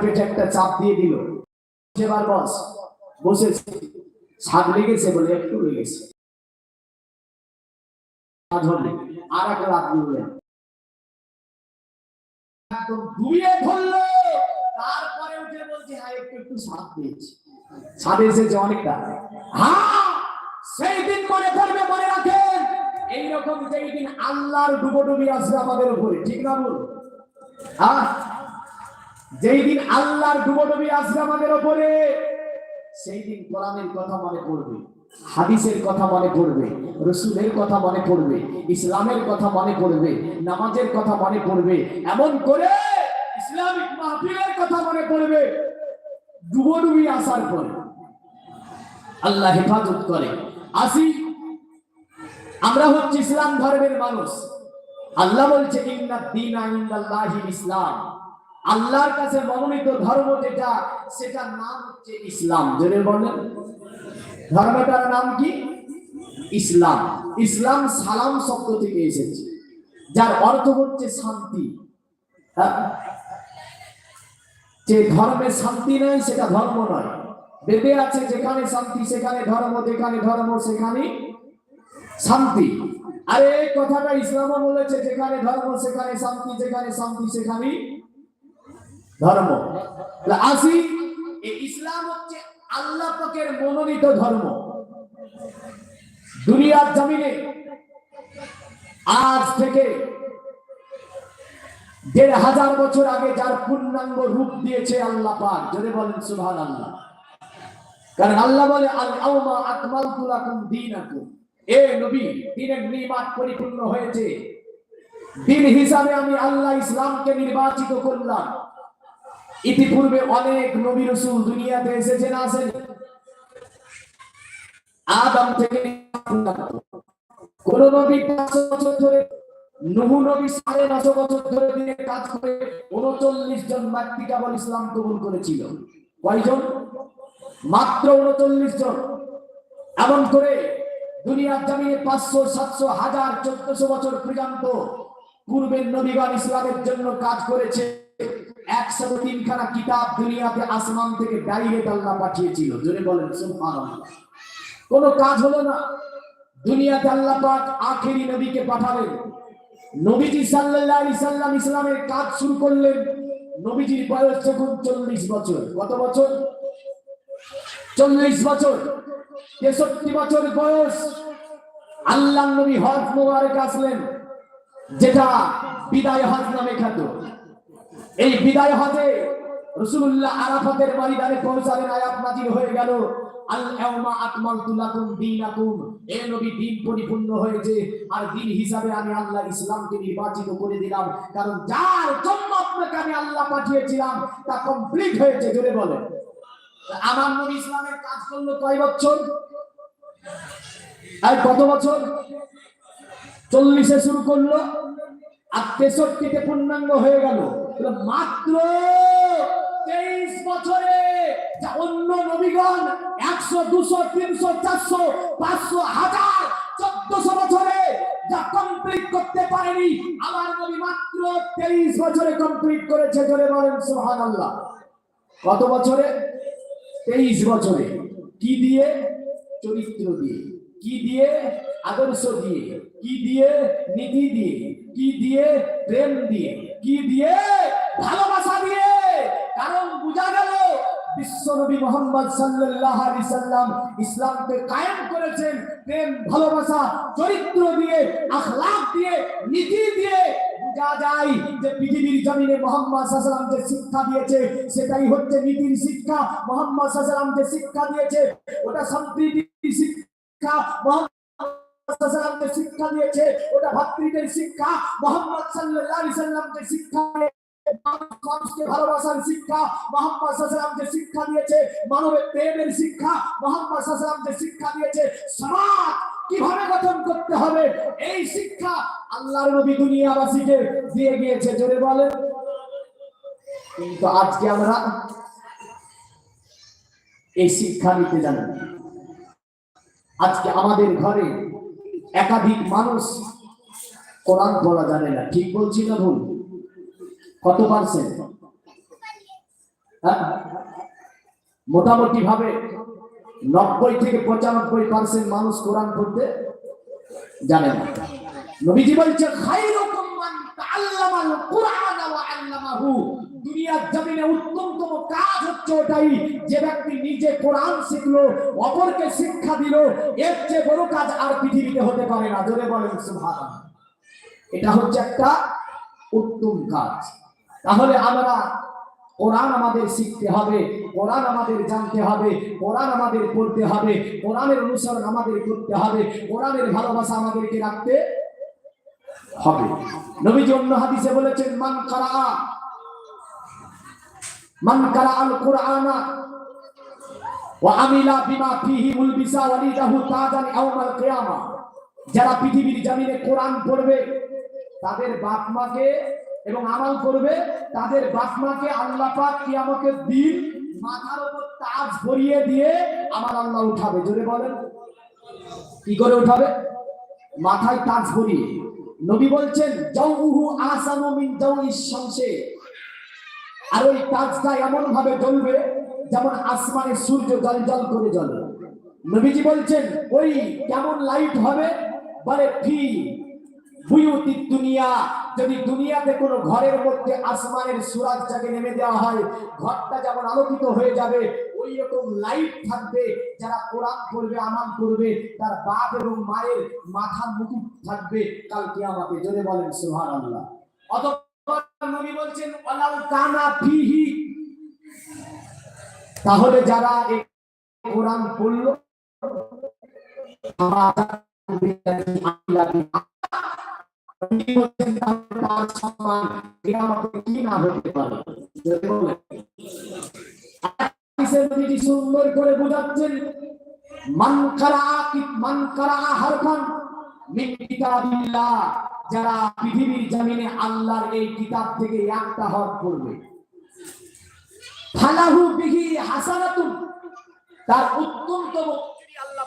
পেটে একটা চাপ দিয়ে দিল। সেবার বস? বসেছে। লেগেছে বলে একটু লেগেছে। আর রাত হ্যাঁ অনেকটা। হ্যাঁ সেই দিন এইরকম দিন আল্লাহর ডুবোডুবি আসবে আমাদের উপরে। ঠিক না বল? হ্যাঁ? যেই দিন আল্লাহর ডুবোডুবি আসবে আমাদের ওপরে সেই দিন কোরআনের কথা মনে পড়বে, হাদিসের কথা মনে পড়বে, রসুলের কথা মনে পড়বে, ইসলামের কথা মনে পড়বে, নামাজের কথা মনে পড়বে, এমন করে ইসলামিক মাহফিলের কথা মনে পড়বে ডুবোডুবি আসার পরে। আল্লাহ হেফাজত করে। আসি, আমরা হচ্ছে ইসলাম ধর্মের মানুষ। আল্লাহ বলছে ইসলাম আল্লাহর কাছে মনোনীত ধর্ম যেটা, সেটার নাম হচ্ছে ইসলাম। জেনে বলেন। ধর্মটার নাম কি? ইসলাম। ইসলাম সালাম শব্দ থেকে এসেছে, যার অর্থ হচ্ছে শান্তি। হ্যাঁ? যে ধর্মে শান্তি নেই, সেটা ধর্ম নয়। বেদে আছে, যেখানে শান্তি, সেখানে ধর্ম, যেখানে ধর্ম, সেখানে শান্তি। আরে কথাটা ইসলামও বলেছে, যেখানে ধর্ম, সেখানে শান্তি, যেখানে শান্তি, সেখানে ধর্ম। আসি ইসলাম হচ্ছে আল্লাহ পাকের মনোনীত ধর্ম। দুনিয়ার জমিনে আজ থেকে দেড় হাজার বছর আগে যার পূর্ণাঙ্গ রূপ দিয়েছে আল্লাহ পাক যদি বলেন সুভান আল্লাহ কারণ আল্লাহ বলে আল আউমা আকমালতু লাকুম দীনাকুম। এ নবী, দিনের নিমাত পরিপূর্ণ হয়েছে। দিন হিসাবে আমি আল্লাহ ইসলামকে নির্বাচিত করলাম। ইতিপূর্বে অনেক নবী রসুল দুনিয়াতে এসেছেন আসেন আদম থেকে নবী পাঁচশো বছর ধরে, নহু নবী সাড়ে নশো বছর ধরে দিনে কাজ করে উনচল্লিশ জন ব্যক্তি কেবল ইসলাম কবুল করেছিল। কয়জন? মাত্র উনচল্লিশ জন। এমন করে দুনিয়ার জমিনে পাঁচশো, সাতশো, হাজার, চোদ্দশো বছর পর্যন্ত পূর্বের নবীগণ ইসলামের জন্য কাজ করেছে একশো তিনখানা কিতাব দুনিয়াতে আসমান থেকে ডাইরেক্ট আল্লাহ পাঠিয়েছিল। জোরে বলেন, সুবহানাল্লাহ। কোনো কাজ হলো না। দুনিয়াতে আল্লাহ পাক আখেরি নবীকে পাঠালেন। নবীজি সাল্লাল্লাহু আলাইহি ইসলামের কাজ শুরু করলেন নবীজির বয়স যখন চল্লিশ বছর। কত বছর? চল্লিশ বছর। তেষট্টি বছর বয়স। আল্লাহ নবী হজ মোবারক আসলেন, যেটা বিদায় হজ নামে খ্যাত। এই বিদায় হজে রসুল্লাহ আরাফাতের ময়দানে পৌঁছালেন, আয়াত নাজির হয়ে গেল। দিন পরিপূর্ণ হয়েছে, আর দিন হিসাবে আমি আল্লাহ ইসলামকে করে দিলাম। যার আমি আল্লাহ পাঠিয়েছিলাম, তা কমপ্লিট হয়েছে আমার ইসলামের কাজ করল বছর? আর কত বছর? চল্লিশে শুরু করল, আর তেষট্টিতে পূর্ণাঙ্গ হয়ে গেল। তাহলে মাত্র তেইশ বছরে যা অন্য নবীগণ একশো, দুশো, তিনশো, চারশো, পাঁচশো, হাজার, চোদ্দশো বছরে যা কমপ্লিট করতে পারেনি, আমার নবী মাত্র তেইশ বছরে কমপ্লিট করেছে, জোরে বলেন সুহান আল্লাহ কত বছরে? তেইশ বছরে। কি দিয়ে? চরিত্র দিয়ে। কি দিয়ে? আদর্শ দিয়ে। কি দিয়ে? নীতি দিয়ে। কি দিয়ে? প্রেম দিয়ে। কি দিয়ে? ভালোবাসা দিয়ে, কারণ বোঝা গেল বিশ্বনবী মোহাম্মদ সাল্লাল্লাহু আলাইহি সাল্লাম ইসলামকে করেছেন প্রেম, ভালোবাসা, চরিত্র দিয়ে আখলাক দিয়ে, নীতি দিয়ে। যায় যে পৃথিবীর জমিনে মোহাম্মদ শিক্ষা দিয়েছে, সেটাই হচ্ছে নীতির শিক্ষা। মোহাম্মদ সাল্লাম শিক্ষা দিয়েছে, ওটা সম্প্রীতির শিক্ষা। মোহাম্মদ শিক্ষা দিয়েছে, ওটা ভাতৃত্বের শিক্ষা। মোহাম্মদ সাল্লাল্লাহু আলাইহি সাল্লাম যে শিক্ষা মানুষকে ভালোবাসার শিক্ষা মোহাম্মদ সাল্লাম যে শিক্ষা দিয়েছে প্রেমের শিক্ষা শিক্ষা দিয়েছে। কীভাবে গঠন করতে হবে? এই শিক্ষা দিয়ে গিয়েছে। কিন্তু আজকে আমরা এই শিক্ষা নিতে জানি আজকে আমাদের ঘরে একাধিক মানুষ কোরআন পড়া জানে না। ঠিক বলছি না ভুল? কত পার্সেন্ট হ্যাঁ? মোটামুটি ভাবে নব্বই থেকে পঁচানব্বই পার্সেন্ট মানুষ কোরআন পড়তে জানে না। নবীজি বলছে দুনিয়ার জমিনে কাজ হচ্ছে ওটাই নিজে শিখলো, অপরকে শিক্ষা দিল, এর চেয়ে বড় কাজ আর পৃথিবীতে হতে পারে এটা হচ্ছে একটা উত্তম কাজ। তাহলে আমরা, কোরআন আমাদের শিখতে হবে, কোরআন আমাদের জানতে হবে, কোরআন আমাদের পড়তে হবে, কোরআনের অনুসরণ আমাদের করতে হবে, কোরআনের ভালোবাসা আমাদেরকে রাখতে হবে। নবীজি অন্য হাদিসে বলেছেন, মান কারা মান কারা আল কোরআনা, ওয়া আমিলা বিমা ফিহি মুলবিসা ওয়ালিদাহু তাজান ইয়াউমাল কিয়ামা। যারা পৃথিবীর জমিনে কোরআন পড়বে, তাদের বাপ মাকে এবং আমল করবে তাদের বাপ মাকে আল্লাহ পাক কিয়ামতের দিন মাথার উপর তাজ ভরিয়ে দিয়ে আমার আল্লাহ উঠাবে। জোরে বলেন। কি করে উঠাবে? মাথায় তাজ ভরিয়ে। নবী বলছেন, জাউহু আসানু মিন শামসে। আর ওই তাজটা এমন ভাবে জ্বলবে যেমন আসমানে সূর্য জল জল করে জ্বলে। নবীজি বলছেন, ওই কেমন লাইট হবে? বলে ফি বুয়ুতি দুনিয়া, যদি দুনিয়াতে কোনো ঘরের মধ্যে আসমানের সুরাজটাকে নেমে দেওয়া হয়, ঘরটা যেমন আলোকিত হয়ে যাবে ওই রকম লাইট থাকবে, যারা কোরআন করবে আমাল করবে, তার বাপ এবং মায়ের মাথার মুকুট থাকবে কালকে আমাকে জোরে বলেন সুহান আল্লাহ অতঃপর নবী বলছেন, ওয়ালাউ কানা ফিহি। তাহলে যারা এই কোরআন পড়ল সুন্দর করে বুঝাচ্ছেন যারা পৃথিবীর জমিনে আল্লাহর এই কিতাব থেকে একটা বিহি হাসানাতুন তার উত্তমতম আল্লাহ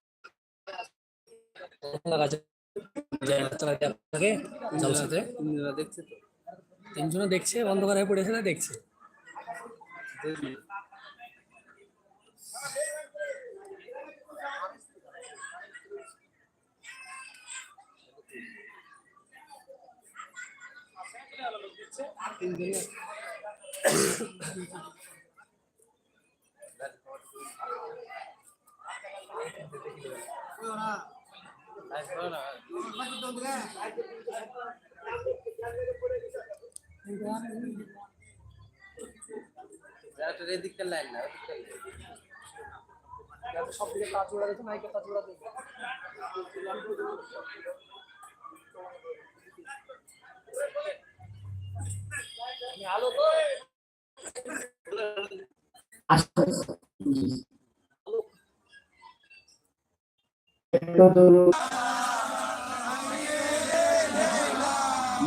দেখছে তো তিনজনে দেখছে অন্ধকার হয়ে পড়েছে না দেখছে এদিকটা লাইন না সব দিকে কাজ উড়া দিচ্ছে মাইকে কাজ উড়া দিচ্ছে আলো তো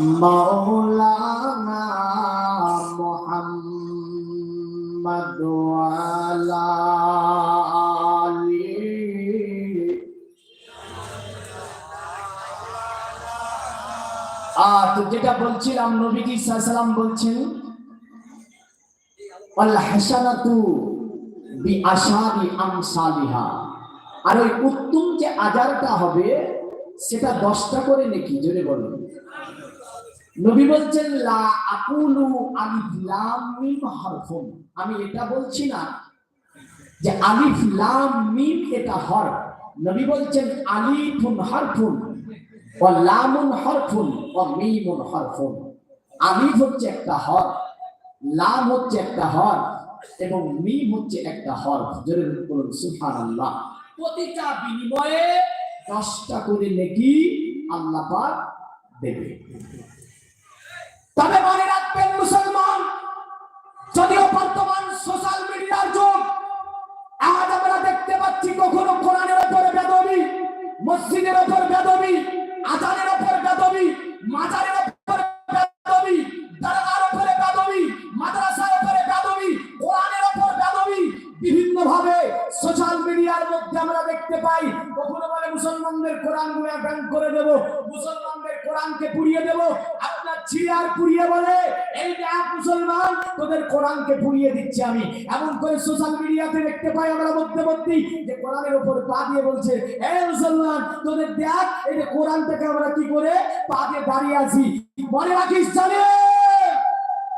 مولانا محمد তো যেটা বলছিলাম, নবীজি সাল্লাম বলছেন বি আর ওই উত্তম যে আজারটা হবে, সেটা দশটা করে নাকি? জোরে বলুন। নবী বলছেন, লা আকুলু আলিফ লাম হারফুন। আমি এটা বলছি না যে আলিফ লাম মিম এটা হরফ নবী বলছেন, আলিফুন হরফুন ও লামুন হরফুন ও মিমুন হরফুন। আলিফ হচ্ছে একটা হরফ লাম হচ্ছে একটা হরফ এবং মিম হচ্ছে একটা হরফ জোরে বলুন, সুবহানাল্লাহ। প্রতিটা বিনিময়ে দশটা করে নেকি আল্লাহ পাক দেবে। তবে মনে রাখবেন, মুসলমান, যদিও বর্তমান সোশ্যাল মিডিয়ার যুগ, আজ আমরা দেখতে পাচ্ছি কখনো কোরআনের ওপর বেদবি, মসজিদের ওপর বেদবি, আজানের ওপর বেদবি মাজারের ছিয়ার পুড়িয়ে বলে, এই দেখ মুসলমান, তোদের কোরআনকে পুড়িয়ে দিচ্ছে আমি। এমন করে সোশ্যাল মিডিয়াতে দেখতে পাই আমরা মধ্যে মধ্যেই যে কোরআনের উপর পা দিয়ে বলছে, এ মুসলমান, তোদের দেখ এই যে কোরআনটাকে আমরা কি করে পা দিয়ে দাঁড়িয়ে আছি? মনে রাখিস জানে,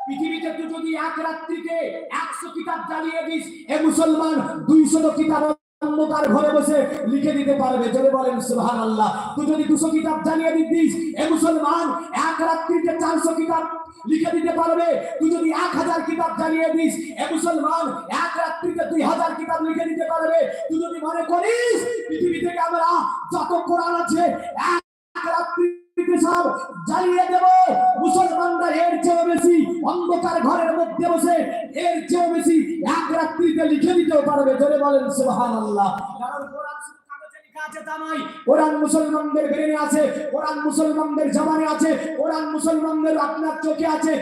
পৃথিবীতে তুই যদি এক রাত্রিতে একশো কিতাব জ্বালিয়ে দিস এ মুসলমান দুইশো কিতাব ঘরে বসে লিখে দিতে পারবে। জোরে বলেন আল্লাহ তুই যদি দুশো কিতাব জ্বালিয়ে দিতিস, এ মুসলমান, এক রাত্রিতে চারশো কিতাব লিখে দিতে পারবে। তুই যদি এক হাজার কিতাব জ্বালিয়ে দিস, এ মুসলমান, এক রাত্রিতে দুই হাজার কিতাব লিখে দিতে পারবে। তুই যদি মনে করিস, পৃথিবী থেকে আমরা যত কোরআন আছে, এক রাত্রিতে সব জ্বালিয়ে দেব। মুসলমানরা এর চেয়ে বেশি অন্ধকার ঘরের মধ্যে বসে এর চেয়ে বেশি এক রাত্রিতে লিখে দিতেও পারবে। জোরে বলেন কোরআন মুসলমানদের আপনার চোখে আছে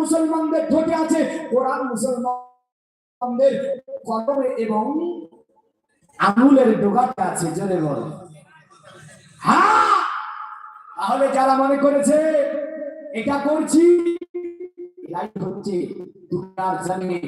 মুসলমানদের আছে মুসলমানদের এবং আঙুলের ডোগাতে আছে। জোরে বল হ্যাঁ! তাহলে যারা মনে করেছে এটা করছি এটাই হচ্ছে দুটার জন্যে